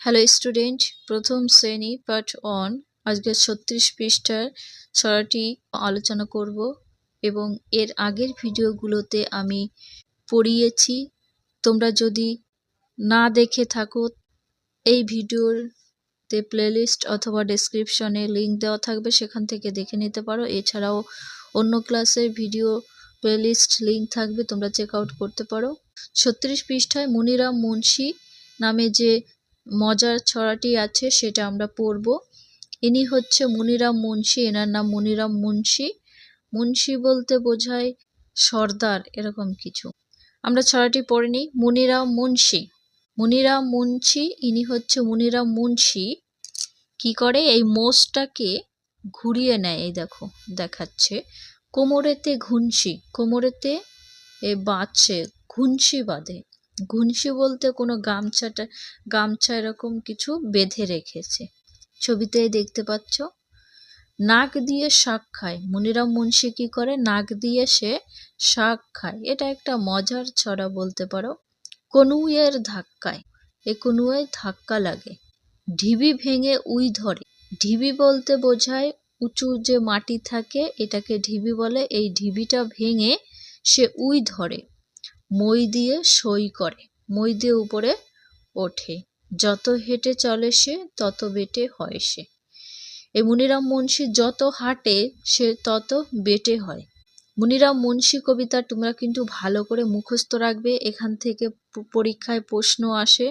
Hello student প্রথম শ্রেণি part one আজকে ছত্রিশ পৃষ্ঠার ছড়াটি আলোচনা করব এবং এর আগের ভিডিওগুলোতে আমি পড়িয়েছি। তোমরা যদি না দেখে থাকো, এই ভিডিওতে প্লেলিস্ট অথবা ডেসক্রিপশনে লিংক দেওয়া থাকবে, সেখান থেকে দেখে নিতে পারো। এছাড়াও অন্য ক্লাসের ভিডিও প্লেলিস্ট লিংক থাকবে, তোমরা চেক আউট করতে পারো। ছত্রিশ পৃষ্ঠায় মনিরাম মুন্সি নামে যে মজার ছড়াটি আছে, সেটা আমরা পড়ব। ইনি হচ্ছে মনিরাম মুন্সি, এনার নাম মনিরাম মুন্সি। মুন্সি বলতে বোঝায় সর্দার, এরকম কিছু। আমরা ছড়াটি পড়ে নিই, মনিরাম মুন্সি। মনিরাম মুন্সি, ইনি হচ্ছে মনিরাম মুন্সি। কি করে? এই মোষটাকে ঘুরিয়ে নেয়, এই দেখো, দেখাচ্ছে। কোমরেতে ঘুনসি কোমরেতে এ বাঁচে ঘুনসি বাঁধে। ঘুনসি বলতে কোনো গামছাটা, গামছা এরকম কিছু বেঁধে রেখেছে। ছবিতে দেখতে পাচ্ছ, নাক দিয়ে শাক খায়। মনিরাম মুন্সি কি করে? নাক দিয়ে সে শাক খায়। এটা একটা মজার ছড়া বলতে পারো। কনুয়ের ধাক্কায়। এ কনুয়ে ধাক্কা লাগে। ঢিবি ভেঙে উই ধরে। ঢিবি বলতে বোঝায় উঁচু যে মাটি থাকে, এটাকে ঢিবি বলে। এই ঢিবিটা ভেঙে সে উই ধরে। মই দিয়ে সই করে, মই দিয়ে উপরে ওঠে। যত হেঁটে চলে সে, তত বেটে হয় সে। এই মুনিরাম মুন্সি যত হাঁটে, সে তত বেটে হয়। মুনিরাম মুন্সি কবিতা তোমরা কিন্তু ভালো করে মুখস্থ রাখবে। এখান থেকে পরীক্ষায় প্রশ্ন আসে,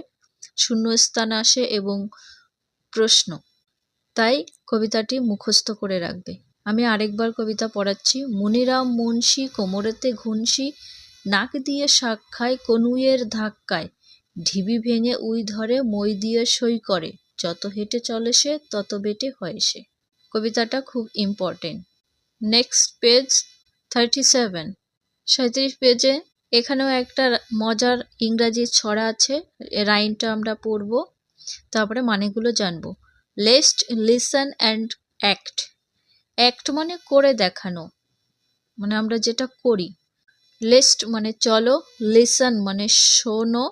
শূন্যস্থান আসে এবং প্রশ্ন। তাই কবিতাটি মুখস্থ করে রাখবে। আমি আরেকবার কবিতা পড়াচ্ছি। মুনিরাম মুন্সি কোমরেতে ঘুনসি নাক দিয়ে শাক খায়, কনুইয়ের ধাক্কায় ঢিবি ভেঙে উই ধরে, মই দিয়ে সই করে। যত হেঁটে চলে সে, তত বেটে হয় সে। কবিতাটা খুব important next page thirty seven সাঁত্রিশ পেজে এখানেও একটা মজার ইংরাজি ছড়া আছে রাইনটা আমরা পড়ব, তারপরে মানেগুলো জানব। লেস্ট লিসন অ্যান্ড অ্যাক্ট অ্যাক্ট মানে করে দেখানো মানে আমরা যেটা করি। লেস্ট মানে চলো লিসন মানে শোনো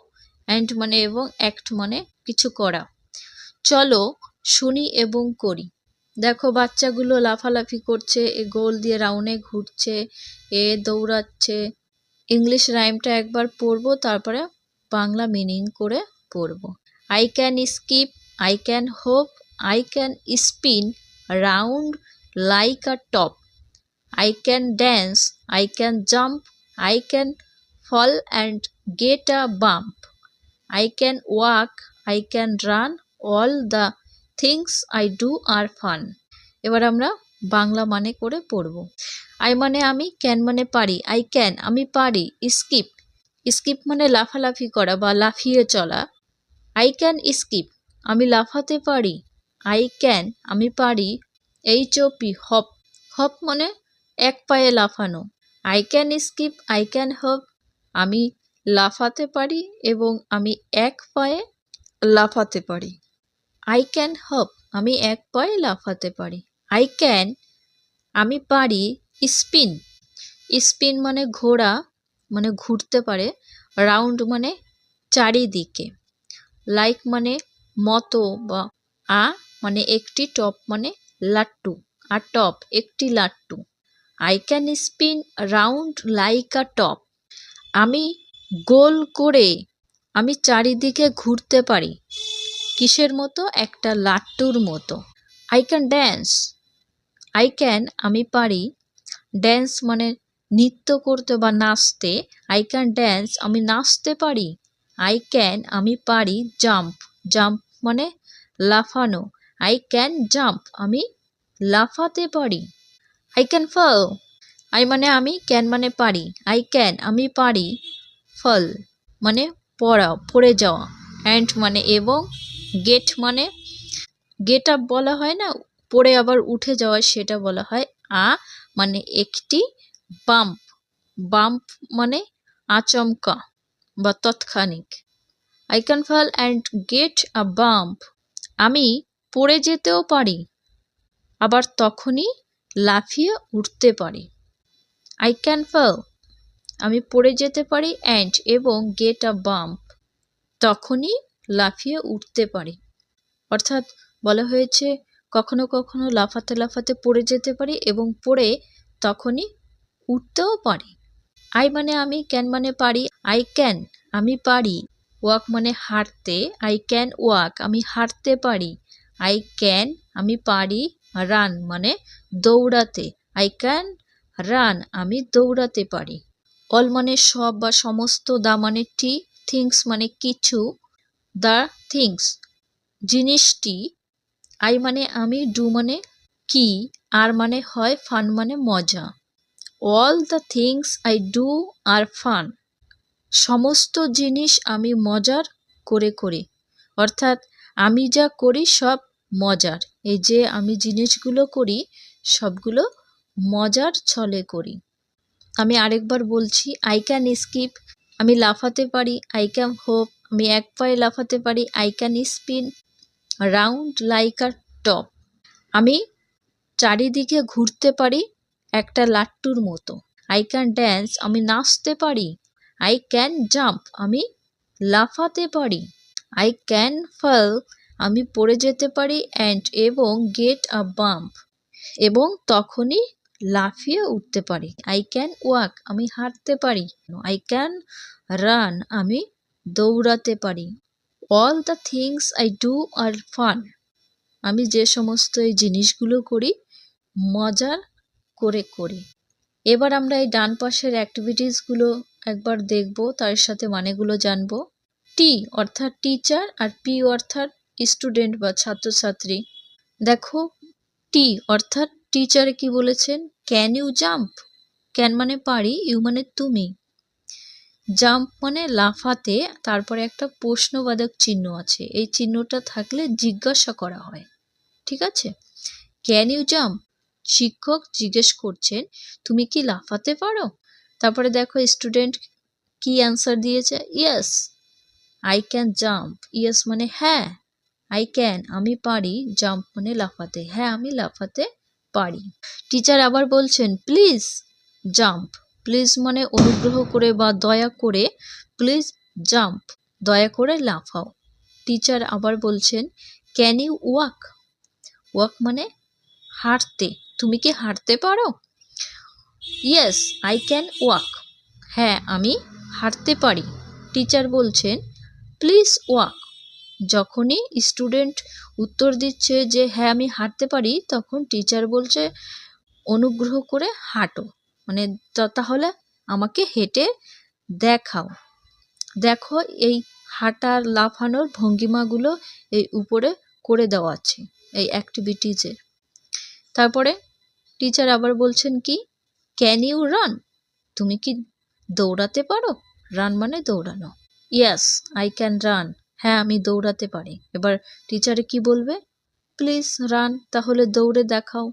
অ্যান্ড মানে এবং অ্যাক্ট মানে কিছু করা। চলো, শুনি এবং করি। দেখো, বাচ্চাগুলো লাফালাফি করছে, এ গোল দিয়ে রাউন্ডে ঘুরছে, এ দৌড়াচ্ছে। ইংলিশ রাইমটা একবার পড়ব, তারপরে বাংলা মিনিং করে পড়ব। I can skip I can hop I can spin round like a top I can dance I can jump I can fall and get a bump I can walk I can run all the things I do are fun এবার আমরা বাংলা মানে করে পড়ব। I মানে আমি can মানে পারি। I can আমি পারি। স্কিপ স্কিপ মানে লাফালাফি করা বা লাফিয়ে চলা। আই ক্যান স্কিপ আমি লাফাতে পারি। আই ক্যান আমি পারি। H O P hop hop মানে এক পায়ে লাফানো। I can skip I can hop আমি লাফাতে পারি এবং আমি এক পায়ে লাফাতে পারি। আই ক্যান হপ আমি এক পায়ে লাফাতে পারি। আই ক্যান আমি পারি স্পিন স্পিন মানে ঘোড়া মানে ঘুরতে পারে। রাউন্ড মানে চারিদিকে। লাইক মানে মতো বা আ মানে একটি টপ মানে লাট্টু। আর টপ একটি লাট্টু। I can spin round like a top আমি গোল করে আমি চারিদিকে ঘুরতে পারি। কিসের মতো? একটা লাট্টুর মতো। I can dance I can আমি পারি। ড্যান্স মানে নৃত্য করতে বা নাচতে। আই ক্যান ড্যান্স আমি নাচতে পারি। আই ক্যান আমি পারি। জাম্প জাম্প মানে লাফানো। আই ক্যান জাম্প আমি লাফাতে পারি। আই ক্যান ফল আই মানে আমি ক্যান মানে পারি। আই ক্যান আমি পারি। ফল মানে পড়া পড়ে যাওয়া। অ্যান্ড মানে এবং গেট মানে গেট আপ বলা হয় না, পড়ে আবার উঠে যাওয়া সেটা বলা হয়। আ মানে একটি বাম্প বাম্প মানে আচমকা বা তৎক্ষণিক। I can fall and get a bump আমি পড়ে যেতেও পারি। আবার তখনই লাফিয়ে উঠতে পারি। আই ক্যান ফল আমি পড়ে যেতে পারি অ্যান্ড এবং গেট আ বাম্প তখনই লাফিয়ে উঠতে পারি। অর্থাৎ বলা হয়েছে কখনো কখনো লাফাতে লাফাতে পড়ে যেতে পারি এবং পড়ে তখনই উঠতেও পারি। আই মানে আমি ক্যান মানে পারি। আই ক্যান আমি পারি। ওয়াক মানে হাঁটতে। আই ক্যান ওয়াক আমি হাঁটতে পারি। আই ক্যান আমি পারি। রান মানে দৌড়াতে। আই ক্যান রান আমি দৌড়াতে পারি। অল মানে সব বা সমস্ত দা মানে টি থিংস মানে কিছু দ্য থিংস জিনিসটি আই মানে আমি ডু মানে কি, আর মানে হয় ফান মানে মজা। All the things I do are fun সমস্ত জিনিস আমি মজার করে করি। অর্থাৎ আমি যা করি সব মজার। এই যে আমি জিনিসগুলো করি, সবগুলো মজার ছলে করি। আমি আরেকবার বলছি আই ক্যান স্কিপ আমি লাফাতে পারি আই ক্যান হোপ আমি এক পায়ে লাফাতে পারি I can spin round like a top আমি চারিদিকে ঘুরতে পারি একটা লাট্টুর মতো। আই ক্যান ড্যান্স আমি নাচতে পারি। আই ক্যান জাম্প আমি লাফাতে পারি। আই ক্যান ফল আমি পড়ে যেতে পারি অ্যান্ড এবং গেট আ বাম্প এবং তখনই লাফিয়ে উঠতে পারি। আই ক্যান ওয়াক আমি হাঁটতে পারি। আই ক্যান রান আমি দৌড়াতে পারি। All the things I do are fun আমি যে সমস্ত এই জিনিসগুলো করি, মজার করে করি। এবার আমরা এই ডান পাশের অ্যাক্টিভিটিসগুলো একবার দেখব, তার সাথে মানেগুলো জানব। টি অর্থাৎ টিচার আর পি অর্থাৎ স্টুডেন্ট বা ছাত্রছাত্রী। দেখো টি অর্থাৎ টিচার কি বলেছেন? ক্যান ইউ জাম্প ক্যান মানে পারি ইউ মানে তুমি। জাম্প মানে লাফাতে, তারপরে একটা প্রশ্নবাদক চিহ্ন আছে। এই চিহ্নটা থাকলে জিজ্ঞাসা করা হয়। ঠিক আছে? ক্যান ইউ জাম্প শিক্ষক জিজ্ঞেস করছেন, তুমি কি লাফাতে পারো? তারপরে দেখো স্টুডেন্ট কি অ্যান্সার দিয়েছে? Yes I can jump yes মানে হ্যাঁ। আই ক্যান আমি পারি জাম্প মানে লাফাতে। হ্যাঁ আমি লাফাতে পারি। টিচার আবার বলছেন প্লিজ জাম্প প্লিজ মানে অনুগ্রহ করে বা দয়া করে প্লিজ জাম্প দয়া করে লাফাও। টিচার আবার বলছেন ক্যান ইউ ওয়াক ওয়াক মানে হাঁটতে। তুমি কি হাঁটতে পারো? ইয়েস আই ক্যান ওয়াক হ্যাঁ আমি হাঁটতে পারি। টিচার বলছেন প্লিজ ওয়াক যখনই স্টুডেন্ট উত্তর দিচ্ছে যে হ্যাঁ আমি হাঁটতে পারি, তখন টিচার বলছে, অনুগ্রহ করে হাঁটো। মানে তাহলে আমাকে হেঁটে দেখাও। দেখো, এই হাঁটার লাফানোর ভঙ্গিমাগুলো এই উপরে করে দেওয়া আছে, এই অ্যাক্টিভিটিজে তারপরে টিচার আবার বলছেন কি ক্যান ইউ রান তুমি কি দৌড়াতে পারো? রান মানে দৌড়ানো। ইয়াস আই ক্যান রান হ্যাঁ আমি দৌড়াতে পারি। এবার টিচারে কি বলবে? প্লিজ রান, তাহলে দৌড়ে দেখাও।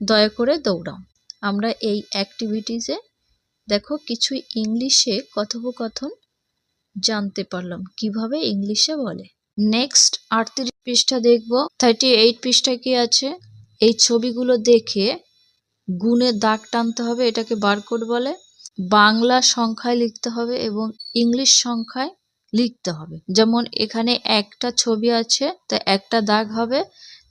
দয়া করে দৌড়াও। আমরা এই অ্যাক্টিভিটিসে দেখো কিছু ইংলিশে কথোপকথন জানতে পারলাম। কীভাবে ইংলিশে বলে? নেক্সট আটত্রিশ পৃষ্ঠা দেখব। থার্টি এইট পৃষ্ঠা কি আছে? এই ছবিগুলো দেখে গুণে দাগ টানতে হবে, এটাকে বারকোড বলে। বাংলা সংখ্যায় লিখতে হবে এবং ইংলিশ সংখ্যায় লিখতে হবে। যেমন এখানে একটা ছবি আছে, তা একটা দাগ হবে,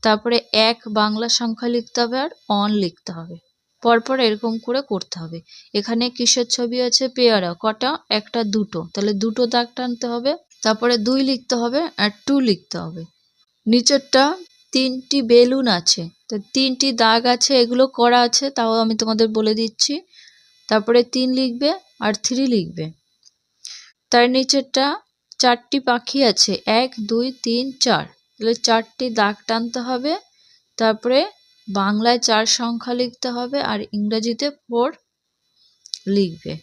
তারপরে এক বাংলা সংখ্যা লিখতে হবে আর অন লিখতে হবে। পরপর এরকম করে করতে হবে। এখানে কিসের ছবি আছে? পেয়ারা, কটা? একটা, দুটো। তাহলে দুটো দাগ টানতে হবে, তারপরে দুই লিখতে হবে আর টু লিখতে হবে। নিচেরটা তিনটি বেলুন আছে, তো তিনটি দাগ আছে, এগুলো করা আছে, তাও আমি তোমাদের বলে দিচ্ছি। তারপরে তিন লিখবে আর থ্রি লিখবে। তার নিচেরটা চারটি পাখি আছে। এক, দুই, তিন, চার। তাহলে চারটি দাগ টানতে হবে। তারপরে বাংলায় চার সংখ্যা লিখতে হবে আর ইংরেজিতে ফোর লিখবে।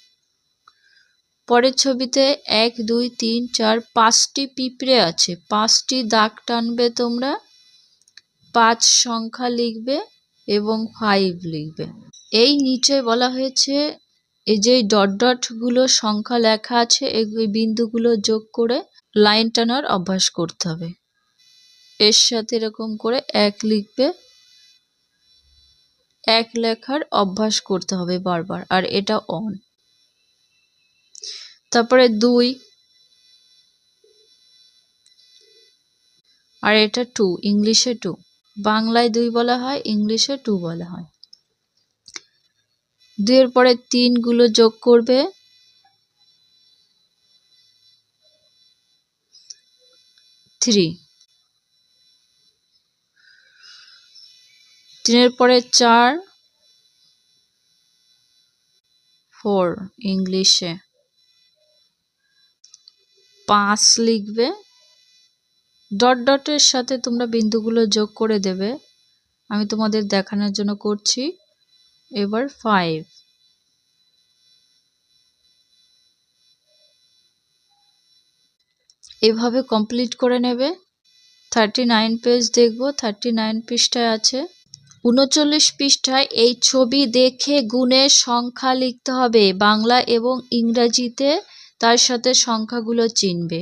পরের ছবিতে এক, দুই, তিন, চার পাঁচটি পিঁপড়ে আছে। পাঁচটি দাগ টানবে তোমরা। পাঁচ সংখ্যা লিখবে এবং ফাইভ লিখবে। এই নিচে বলা হয়েছে এই যে ডট ডটগুলো সংখ্যা লেখা আছে, এই বিন্দুগুলো যোগ করে লাইন টানার অভ্যাস করতে হবে। এর সাথে এরকম করে এক লিখবে, এক লেখার অভ্যাস করতে হবে বারবার, আর এটা অন তারপরে দুই, আর এটা টু ইংলিশে টু বাংলায় দুই বলা হয়, ইংলিশে টু বলা হয়। দুইয়ের পরে তিনগুলো যোগ করবে। থ্রি। তিনের পরে চার। ফোর ইংলিশে। পাঁচ লিখবে। ডট ডটের সাথে তোমরা বিন্দুগুলো যোগ করে দেবে। আমি তোমাদের দেখানোর জন্য করছি। এবার ফাইভ এভাবে কমপ্লিট করে নেবে। থার্টি নাইন পেজ দেখব থার্টি নাইন পৃষ্ঠায় আছে। উনচল্লিশ পৃষ্ঠায় এই ছবি দেখে গুণের সংখ্যা লিখতে হবে, বাংলা এবং ইংরাজিতে তার সাথে সংখ্যাগুলো চিনবে।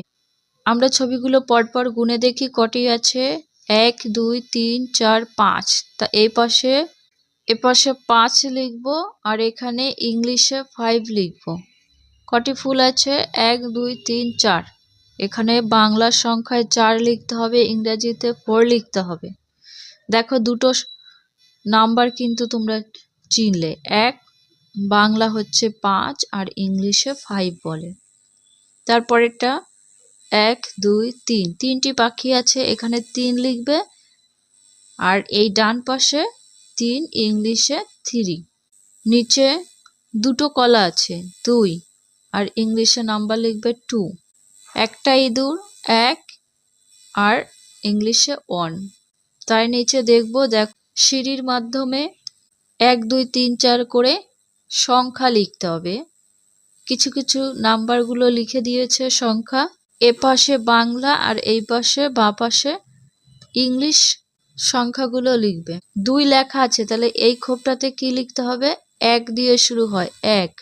আমরা ছবিগুলো পরপর গুনে দেখি কটি আছে। এক, দুই, তিন, চার, পাঁচ। তা এই পাশে এ পাশে পাঁচ লিখব আর এখানে ইংলিশে ফাইভ লিখব। কটি ফুল আছে? এক, দুই, তিন, চার। এখানে বাংলা সংখ্যায় চার লিখতে হবে, ইংরাজিতে ফোর লিখতে হবে। দেখো দুটো নাম্বার কিন্তু তোমরা চিনলে। এক, বাংলা হচ্ছে পাঁচ আর ইংলিশে ফাইভ বলে। তারপরেরটা, এক, দুই, তিন। তিনটি পাখি আছে, এখানে তিন লিখবে। আর এই ডান পাশে তিন, ইংলিশে থ্রি। নিচে দুটো কলা আছে, দুই। আর ইংলিশে নাম্বার লিখবে টু। একটা ইঁদুর, এক। আর ইংলিশে ওয়ান। তাই নিচে দেখব, দেখ, সিঁড়ির মাধ্যমে এক, দুই, তিন, চার করে সংখ্যা লিখতে হবে। কিছু কিছু নাম্বারগুলো লিখে দিয়েছে সংখ্যা। এ পাশে বাংলা আর এই পাশে বা পাশে ইংলিশ সংখ্যাগুলো লিখবে। দুই লেখা আছে, তাহলে এই খোপটাতে কি লিখতে হবে? এক দিয়ে শুরু হয়, এক।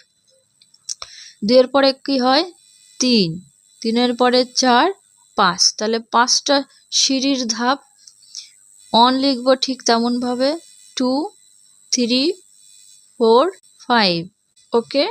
দুইয়ের পরে কি হয়? তিন। তিনের পরে চার, পাঁচ। তাহলে পাঁচটা সিঁড়ির ধাপ। অন লিখব ঠিক তেমনভাবে। Two, three, four, five. Okay?